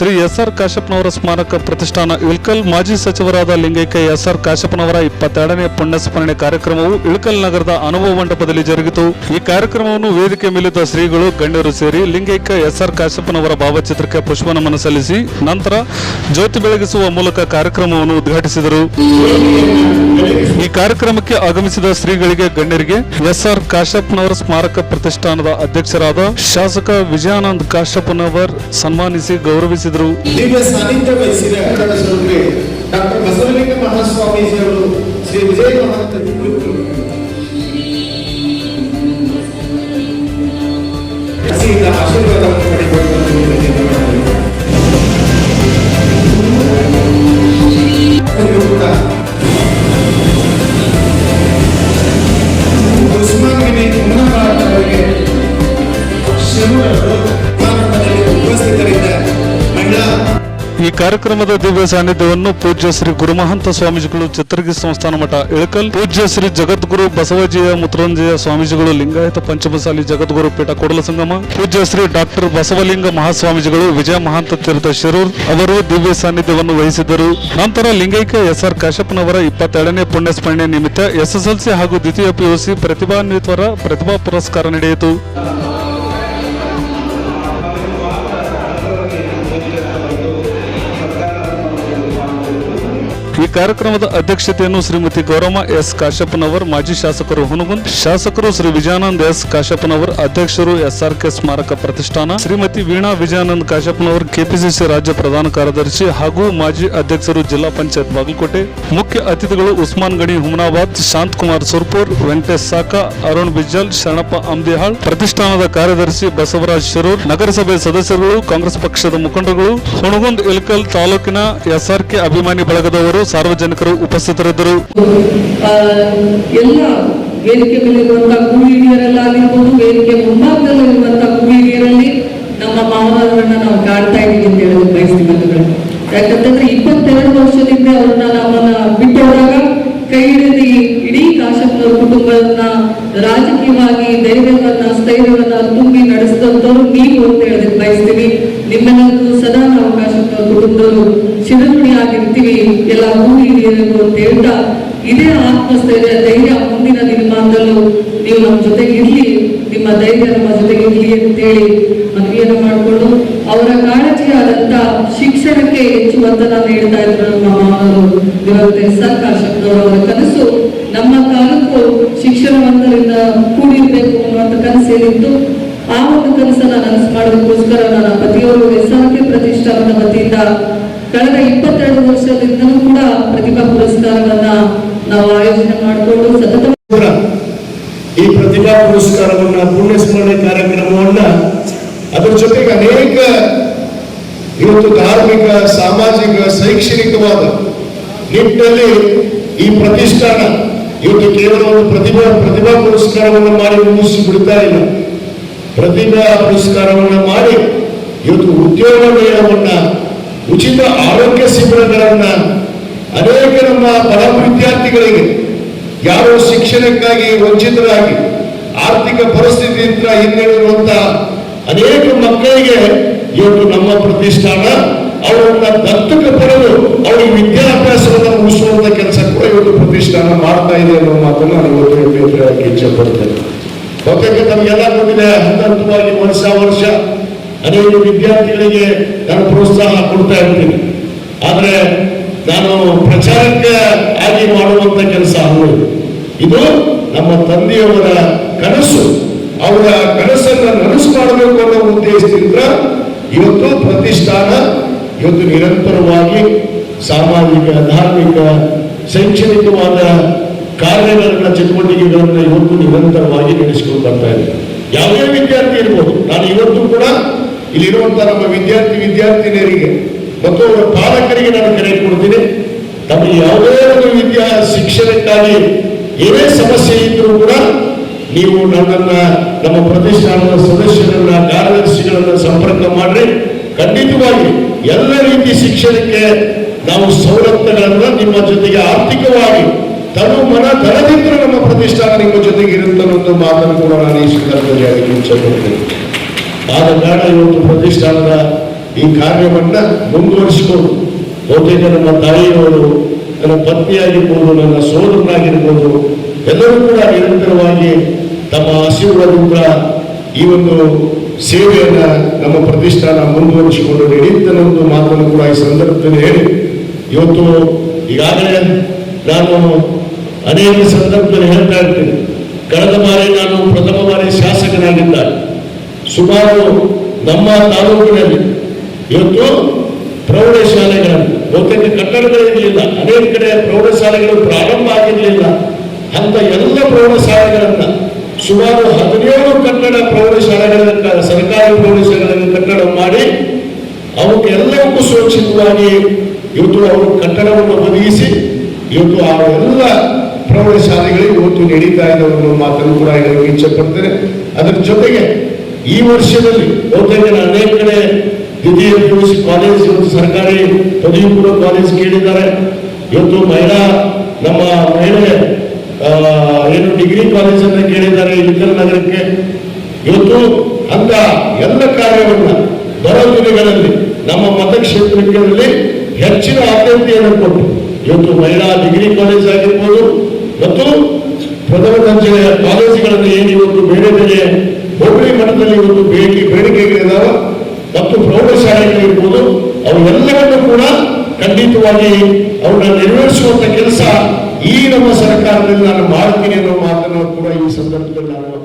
Shri S R ಕಾಶಪ್ಪನವರ ಸ್ಮಾರಕ ಪ್ರತಿಷ್ಠಾನ ಇಳ್ಕಲ್ ಮಾಜಿ ಸಚಿವರಾದ ಲಿಂಗೈಕ್ಯ ಎಸ್ ಆರ್ ಕಾಶಪ್ಪನವರ ಇಪ್ಪತ್ತೆರಡನೇ ಪುಣ್ಯಸ್ಮರಣೆ ಕಾರ್ಯಕ್ರಮವು ಇಳ್ಕಲ್ ನಗರದ ಅನುಭವ ಮಂಟಪದಲ್ಲಿ ಜರುಗಿತು. ಈ ಕಾರ್ಯಕ್ರಮವನ್ನು ವೇದಿಕೆ ಮೇಲಿದ್ದ ಶ್ರೀಗಳು, ಗಣ್ಯರು ಸೇರಿ ಲಿಂಗೈಕ್ಯ ಎಸ್ ಆರ್ ಕಾಶಪ್ಪನವರ ಭಾವಚಿತ್ರಕ್ಕೆ ಪುಷ್ಪ ನಮನ ಸಲ್ಲಿಸಿ, ನಂತರ ಜ್ಯೋತಿ ಬೆಳಗಿಸುವ ಮೂಲಕ ಕಾರ್ಯಕ್ರಮವನ್ನು ಉದ್ಘಾಟಿಸಿದರು. ಈ ಕಾರ್ಯಕ್ರಮಕ್ಕೆ ಆಗಮಿಸಿದ ಶ್ರೀಗಳಿಗೆ, ಗಣ್ಯರಿಗೆ ಎಸ್ ಆರ್ ಕಾಶಪ್ಪನವರ ಸ್ಮಾರಕ ಪ್ರತಿಷ್ಠಾನದ ಅಧ್ಯಕ್ಷರಾದ ಶಾಸಕ ವಿಜಯಾನಂದ್ ಕಾಶಪ್ಪನವರ್ ಸನ್ಮಾನಿಸಿ ಗೌರವಿಸಿದರು ದಿವ್ಯ ಸಾನ್ನಿಧ್ಯ ವಹಿಸಿದ ಡಾಕ್ಟರ್ ಬಸವಲಿಂಗ ಈ ಕಾರ್ಯಕ್ರಮದ ದಿವ್ಯ ಸಾನ್ನಿಧ್ಯವನ್ನು ಪೂಜ್ಯ ಶ್ರೀ ಗುರುಮಹಂತ ಸ್ವಾಮೀಜಿಗಳು ಚಿತ್ರಗಿ ಸಂಸ್ಥಾನ ಮಠ ಇಳಕಲ್, ಪೂಜ್ಯ ಶ್ರೀ ಜಗದ್ಗುರು ಬಸವಜಿಯ ಮುತ್ರಂಜಯ ಸ್ವಾಮೀಜಿಗಳು ಲಿಂಗಾಯತ ಪಂಚಮಸಾಲಿ ಜಗದ್ಗುರು ಪೀಠ ಕೊಡಲ ಸಂಗಮ, ಪೂಜ್ಯ ಶ್ರೀ ಡಾಕ್ಟರ್ ಬಸವಲಿಂಗ ಮಹಾಸ್ವಾಮೀಜಿಗಳು ವಿಜಯ ಮಹಾಂತ ತೀರ್ಥ ಶಿರೂರ್ ಅವರು ದಿವ್ಯ ಸಾನ್ನಿಧ್ಯವನ್ನು ವಹಿಸಿದ್ದರು. ನಂತರ ಲಿಂಗೈಕ್ಯ ಎಸ್ ಆರ್ ಕಾಶಪ್ಪನವರ ಇಪ್ಪತ್ತೆರಡನೇ ಪುಣ್ಯಸ್ಮರಣೆ ನಿಮಿತ್ತ ಎಸ್ಎಸ್ಎಲ್ಸಿ ಹಾಗೂ ದ್ವಿತೀಯ ಪಿಯುಸಿ ಪ್ರತಿಭಾನ್ವಿತರ ಪ್ರತಿಭಾ ಪುರಸ್ಕಾರ ನಡೆಯಿತು. ಈ ಕಾರ್ಯಕ್ರಮದ ಅಧ್ಯಕ್ಷತೆಯನ್ನು ಶ್ರೀಮತಿ ಗೌರಮ್ಮ ಎಸ್ ಕಾಶಪ್ಪನವರ್, ಮಾಜಿ ಶಾಸಕರು ಹುನಗುಂದ್, ಶಾಸಕರು ಶ್ರೀ ವಿಜಯಾನಂದ್ ಎಸ್ ಕಾಶಪ್ಪನವರ್, ಅಧ್ಯಕ್ಷರು ಎಸ್ಆರ್ ಕೆ ಸ್ಮಾರಕ ಪ್ರತಿಷ್ಠಾನ, ಶ್ರೀಮತಿ ವೀಣಾ ವಿಜಯಾನಂದ್ ಕಾಶಪ್ಪನವರ್, ಕೆಪಿಸಿಸಿ ರಾಜ್ಯ ಪ್ರಧಾನ ಕಾರ್ಯದರ್ಶಿ ಹಾಗೂ ಮಾಜಿ ಅಧ್ಯಕ್ಷರು ಜಿಲ್ಲಾ ಪಂಚಾಯತ್ ಬಾಗಲಕೋಟೆ, ಮುಖ್ಯ ಅತಿಥಿಗಳು ಉಸ್ಮಾನ್ ಗಣಿ ಹುಮನಾಬಾದ್, ಶಾಂತ್ ಕುಮಾರ್ ಸುರ್ಪುರ್, ವೆಂಕಟೇಶ್ ಸಾಕ, ಅರುಣ್ ಬಿಜ್ಜಲ್, ಶರಣಪ್ಪ ಅಂಬಿಹಾಳ್ ಪ್ರತಿಷ್ಠಾನದ ಕಾರ್ಯದರ್ಶಿ ಬಸವರಾಜ್ ಶಿರೂರ್, ನಗರಸಭೆ ಸದಸ್ಯರುಗಳು, ಕಾಂಗ್ರೆಸ್ ಪಕ್ಷದ ಮುಖಂಡರುಗಳು, ಹುಣಗುಂದ್ ಇಳಕಲ್ ತಾಲೂಕಿನ ಎಸ್ಆರ್ಕೆ ಅಭಿಮಾನಿ ಬಳಗದವರು ಸಾರ್ವಜನಿಕರು ಉಪಸ್ಥಿತರಿದ್ದರು. ಎಲ್ಲ ವೇದಿಕೆ ಕೂಲಿಯರೆಲ್ಲ ಆಗಿರ್ಬೋದು ವೇದಿಕೆ ಮುಂಭಾಗದಲ್ಲಿರುವಂತಹ ಕೂಲಿಯರಲ್ಲಿ ನಮ್ಮ ಮಾವನವರನ್ನ ನಾವು ಕಾಡ್ತಾ ಇದ್ದೀವಿ ಅಂತ ಹೇಳೋದು ಬಯಸ್ತೀವಿ ಬಂಧುಗಳು. ಯಾಕಂತಂದ್ರೆ ಇಪ್ಪತ್ತೆರಡು ವರ್ಷದಿಂದ ಅವ್ರನ್ನ ನಮ್ಮನ್ನ ಬಿಟ್ಟೋದಾಗ ಕೈ ಹಿಡಿದು ಇಡೀ ಕಾಶಪ್ಪನವ್ರ ಕುಟುಂಬವನ್ನ ರಾಜಕೀಯವಾಗಿ ಧೈರ್ಯವನ್ನ, ಸ್ಥೈರ್ಯವನ್ನ ತುಂಬಿ ನಡೆಸಿದಂತವ್ರು ನೀವು ಅಂತ ಹೇಳೋದಕ್ಕೆ ಬಯಸ್ತೀವಿ ನಿಮ್ಮೆಲ್ಲರಿಗೂ ಸದಾ ನಾವು ಕಾಶಪ್ಪನವ್ರ ಕುಟುಂಬದವರು ಚಿರಋಣಿ ಆಗಿರ್ತೀವಿ ಎಲ್ಲ ಕೂಡಿ ಹಿರಿಯರು ಅಂತ ಹೇಳ್ತಾ ಇದೇ ಆತ್ಮಸ್ಥೈರ್ಯ, ಧೈರ್ಯ ಮುಂದಿನ ದಿನಮಾನದಲ್ಲೂ ನೀವು ನಮ್ಮ ಜೊತೆಗೆ ಇರ್ಲಿ, ನಿಮ್ಮ ಧೈರ್ಯ ನಮ್ಮ ಜೊತೆಗೆ ಇರ್ಲಿ ಅಂತೇಳಿ ಮದುವೆಯನ್ನು ಮಾಡಿಕೊಂಡು ಅವರ ಕಾಳಜಿಯಾದಂತ ಶಿಕ್ಷಣಕ್ಕೆ ಹೆಚ್ಚು ಒತ್ತಡ ನೀಡ್ತಾ ಇದ್ರು ನಮ್ಮ ಮಾನವರು ಇವತ್ತು ಎಸ್ ಆರ್ ಕನಸು ನಮ್ಮ ತಾಲೂಕು ಶಿಕ್ಷಣವಂತರಿಂದ ಕೂಡಿರ್ಬೇಕು ಅನ್ನುವಂಥ ಕನಸು ಏನಿತ್ತು ಆ ಒಂದು ಕನಸನ್ನ ನನಸು ಮಾಡೋದಕ್ಕೋಸ್ಕರ ನನ್ನ ಪತಿಯವರು ಎಸ್ ಆರ್ ಕೆ ಪ್ರತಿಷ್ಠಾನದ ವತಿಯಿಂದ ಕಳೆದ ಇಪ್ಪತ್ತೆರಡು ವರ್ಷದಿಂದಲೂ ಕೂಡ ಪ್ರತಿಭಾ ಪುರಸ್ಕಾರವನ್ನ ನಾವು ಆಯೋಜನೆ ಮಾಡಿಕೊಂಡು ಸತತ ಈ ಪ್ರತಿಭಾ ಪುರಸ್ಕಾರವನ್ನ ಪುಣ್ಯ ಸ್ಮರಣೆ ಕಾರ್ಯಕ್ರಮವನ್ನ ಅದರ ಜೊತೆಗೆ ಅನೇಕ ಇವತ್ತು ಧಾರ್ಮಿಕ, ಸಾಮಾಜಿಕ, ಶೈಕ್ಷಣಿಕವಾದ ನಿಟ್ಟಿನಲ್ಲಿ ಈ ಪ್ರತಿಷ್ಠಾನ ಇವತ್ತು ಕೇವಲ ಒಂದು ಪ್ರತಿಭಾ ಪ್ರತಿಭಾ ಪುರಸ್ಕಾರವನ್ನು ಮಾಡಿ ಮುಗಿಸಿ ಬಿಡ್ತಾ ಇಲ್ಲ. ಪ್ರತಿಭಾ ಪುರಸ್ಕಾರವನ್ನ ಮಾಡಿ ಇವತ್ತು ಉದ್ಯೋಗ ಮೇಳವನ್ನ ಉಚಿತ ಆರೋಗ್ಯ ಶಿಬಿರಗಳನ್ನ ಅನೇಕ ನಮ್ಮ ಬಡ ವಿದ್ಯಾರ್ಥಿಗಳಿಗೆ ಯಾರು ಶಿಕ್ಷಣಕ್ಕಾಗಿ ವಂಚಿತರಾಗಿ, ಆರ್ಥಿಕ ಪರಿಸ್ಥಿತಿಯಿಂದ ಹಿನ್ನಡೆದಿರುವಂತ ಅನೇಕ ಮಕ್ಕಳಿಗೆ ಇವತ್ತು ನಮ್ಮ ಪ್ರತಿಷ್ಠಾನ, ಅವರನ್ನ ದತ್ತಕ ಪಡೆದು ಅವರಿಗೆ ವಿದ್ಯಾಭ್ಯಾಸವನ್ನು ಮುಗಿಸುವಂತ ಕೆಲಸ ಕೂಡ ಇವತ್ತು ಪ್ರತಿಷ್ಠಾನ ಮಾಡ್ತಾ ಇದೆ ಅನ್ನೋ ಮಾತನ್ನು ನಾನು ಇವತ್ತು ಇಚ್ಛೆ ಪಡ್ತೇನೆ ಬಹುತೇಕ ತಮಗೆಲ್ಲ ಗೊತ್ತಿದೆ ಹಂತ ಹಂತವಾಗಿ ವರ್ಷ ವರ್ಷ ಅನೇಕ ವಿದ್ಯಾರ್ಥಿಗಳಿಗೆ ನಾನು ಪ್ರೋತ್ಸಾಹ ಕೊಡ್ತಾ ಇರ್ತೀನಿ. ಆದ್ರೆ ನಾನು ಪ್ರಚಾರಕ್ಕೆ ಆಗಿ ಮಾಡುವಂತ ಕೆಲಸ ಅವರು ಇದು ನಮ್ಮ ತಂದೆಯವರ ಕನಸು. ಅವರ ಕನಸನ್ನ ನನಸು ಮಾಡಬೇಕು ಅನ್ನೋ ಉದ್ದೇಶದಿಂದ ಇವತ್ತು ಪ್ರತಿಷ್ಠಾನ ಇವತ್ತು ನಿರಂತರವಾಗಿ ಸಾಮಾಜಿಕ, ಧಾರ್ಮಿಕ, ಶೈಕ್ಷಣಿಕವಾದ ಕಾರ್ಯಗಳನ್ನ ಚಟುವಟಿಕೆಗಳನ್ನ ಇವತ್ತು ನಿರಂತರವಾಗಿ ನಡೆಸಿಕೊಂಡು ಬರ್ತಾ ಇದೆ. ಯಾವುದೇ ವಿದ್ಯಾರ್ಥಿ ಇರ್ಬೋದು. ನಾನು ಇವತ್ತು ಕೂಡ ಇಲ್ಲಿರುವಂತಹ ನಮ್ಮ ವಿದ್ಯಾರ್ಥಿ ವಿದ್ಯಾರ್ಥಿನಿಯರಿಗೆ ಮತ್ತು ಅವರ ಪಾಲಕರಿಗೆ ನಾನು ಕರೆ ಕೊಡ್ತೀನಿ. ತಮ್ಮ ಯಾವುದೇ ಒಂದು ವಿದ್ಯಾ ಶಿಕ್ಷಣಕ್ಕಾಗಿ ಏನೇ ಸಮಸ್ಯೆ ಇದ್ರೂ ಕೂಡ ನೀವು ನನ್ನನ್ನ, ನಮ್ಮ ಪ್ರತಿಷ್ಠಾನದ ಸದಸ್ಯರನ್ನ, ಕಾರ್ಯದರ್ಶಿಗಳನ್ನ ಸಂಪರ್ಕ ಮಾಡ್ರಿ. ಖಂಡಿತವಾಗಿ ಎಲ್ಲ ರೀತಿ ಶಿಕ್ಷಣಕ್ಕೆ ನಾವು ಸವಲತ್ತುಗಳನ್ನ ನಿಮ್ಮ ಜೊತೆಗೆ ಆರ್ಥಿಕವಾಗಿ ತನು ಮನ ಧನದಿಂದ ನಮ್ಮ ಪ್ರತಿಷ್ಠಾನ ನಿಮ್ಮ ಜೊತೆಗೆ ಇರುತ್ತೆ ಒಂದು ಮಾತನ್ನು ಕೂಡ ನಾನು ಈ ಸಂದರ್ಭದಲ್ಲಿ ಪಡ್ತೇನೆ. ಆದ ಕಾರಣ ಇವತ್ತು ಪ್ರತಿಷ್ಠಾನದ ಈ ಕಾರ್ಯವನ್ನ ಮುಂದುವರಿಸಿಕೊಂಡು ಬಹುತೇಕ ನಮ್ಮ ತಾಯಿಯವರು, ನನ್ನ ಪತ್ನಿಯಾಗಿರ್ಬೋದು, ನನ್ನ ಸೋದರನಾಗಿರ್ಬೋದು, ಎಲ್ಲರೂ ಕೂಡ ನಿರಂತರವಾಗಿ ತಮ್ಮ ಆಶೀರ್ವಾದದಿಂದ ಈ ಒಂದು ಸೇವೆಯನ್ನು ನಮ್ಮ ಪ್ರತಿಷ್ಠಾನ ಮುಂದುವರಿಸಿಕೊಂಡು ನಡೆಯುತ್ತೇನೆ ಒಂದು ಮಾತನ್ನು ಕೂಡ ಈ ಸಂದರ್ಭದಲ್ಲಿ ಹೇಳಿ, ಇವತ್ತು ಈಗಾಗಲೇ ನಾನು ಅನೇಕ ಸಂದರ್ಭದಲ್ಲಿ ಹೇಳ್ತಾ ಇರ್ತೀನಿ. ಕಳೆದ ಬಾರಿ ನಾನು ಪ್ರಥಮ ಬಾರಿ ಶಾಸಕನಾಗಿದ್ದಾಗ ಸುಮಾರು ನಮ್ಮ ತಾಲೂಕಿನಲ್ಲಿ ಇವತ್ತು ಪ್ರೌಢಶಾಲೆಗಳನ್ನು, ಬಹುತೇಕ ಕಟ್ಟಡಗಳಿರಲಿಲ್ಲ ಅನೇಕ ಕಡೆ ಪ್ರೌಢಶಾಲೆಗಳು ಪ್ರಾರಂಭ ಆಗಿರಲಿಲ್ಲ. ಅಂತ ಎಲ್ಲ ಪ್ರೌಢಶಾಲೆಗಳನ್ನ ಸುಮಾರು ಹದಿನೇಳು ಕಟ್ಟಡ ಪ್ರೌಢಶಾಲೆಗಳ ಸರ್ಕಾರಿ ಪ್ರೌಢಶಾಲೆಗಳನ್ನು ಕಟ್ಟಡ ಮಾಡಿ, ಅವಕ್ಕೆಲ್ಲವಕ್ಕೂ ಸುರಕ್ಷಿತವಾಗಿ ಇವತ್ತು ಅವರು ಕಟ್ಟಡವನ್ನು ಒದಗಿಸಿ, ಇವತ್ತು ಆ ಎಲ್ಲ ಪ್ರೌಢಶಾಲೆಗಳಿಗೆ ಇವತ್ತು ನಡೀತಾ ಇದೆ ಅನ್ನೋ ಮಾತನ್ನು ಕೂಡ ಹೇಳಲು ಇಚ್ಛೆ ಪಡ್ತೇನೆ. ಅದರ ಜೊತೆಗೆ ಈ ವರ್ಷದಲ್ಲಿ ಬಹುತೇಕ ಅನೇಕ ಕಡೆ ದ್ವಿತೀಯ ಪಿ ಯು ಸಿ ಕಾಲೇಜ್ ಇವತ್ತು ಸರ್ಕಾರಿ ಪದವಿ ಪೂರ್ವ ಕಾಲೇಜ್ ಕೇಳಿದ್ದಾರೆ. ಇವತ್ತು ಮಹಿಳಾ, ನಮ್ಮ ಮಹಿಳೆ ಏನು ಡಿಗ್ರಿ ಕಾಲೇಜನ್ನು ಕೇಳಿದ್ದಾರೆ ವಿದ್ಯಾ ನಗರಕ್ಕೆ. ಇವತ್ತು ಅಂತ ಎಲ್ಲ ಕಾರ್ಯವನ್ನ ಬರೋ ದಿನಗಳಲ್ಲಿ ನಮ್ಮ ಮತಕ್ಷೇತ್ರಗಳಲ್ಲಿ ಹೆಚ್ಚಿನ ಆದ್ಯತೆಯನ್ನು ಕೊಟ್ಟು, ಇವತ್ತು ಮಹಿಳಾ ಡಿಗ್ರಿ ಕಾಲೇಜ್ ಆಗಿರ್ಬೋದು, ಮತ್ತು ಪ್ರಥಮ ದರ್ಜೆಯ ಕಾಲೇಜುಗಳನ್ನು ಏನು ಇವತ್ತು ಬೇರೆ ಬೇರೆ ಹೋಬಳಿ ಮಟ್ಟದಲ್ಲಿ ಒಂದು ಬೇಡಿಕೆ ಬೇಡಿಕೆಗಳಿದಾವೆ ಮತ್ತು ಪ್ರೌಢಶಾಲೆಗಳಿರ್ಬೋದು ಅವೆಲ್ಲವನ್ನು ಕೂಡ ಖಂಡಿತವಾಗಿ ಅವನ್ನ ನೆರವೇರಿಸುವಂತ ಕೆಲಸ ಈ ನಮ್ಮ ಸರ್ಕಾರದಲ್ಲಿ ನಾನು ಮಾಡ್ತೀನಿ ಅನ್ನೋ ಮಾತನ್ನು ಕೂಡ ಈ ಸಂದರ್ಭದಲ್ಲಿ ನಾನು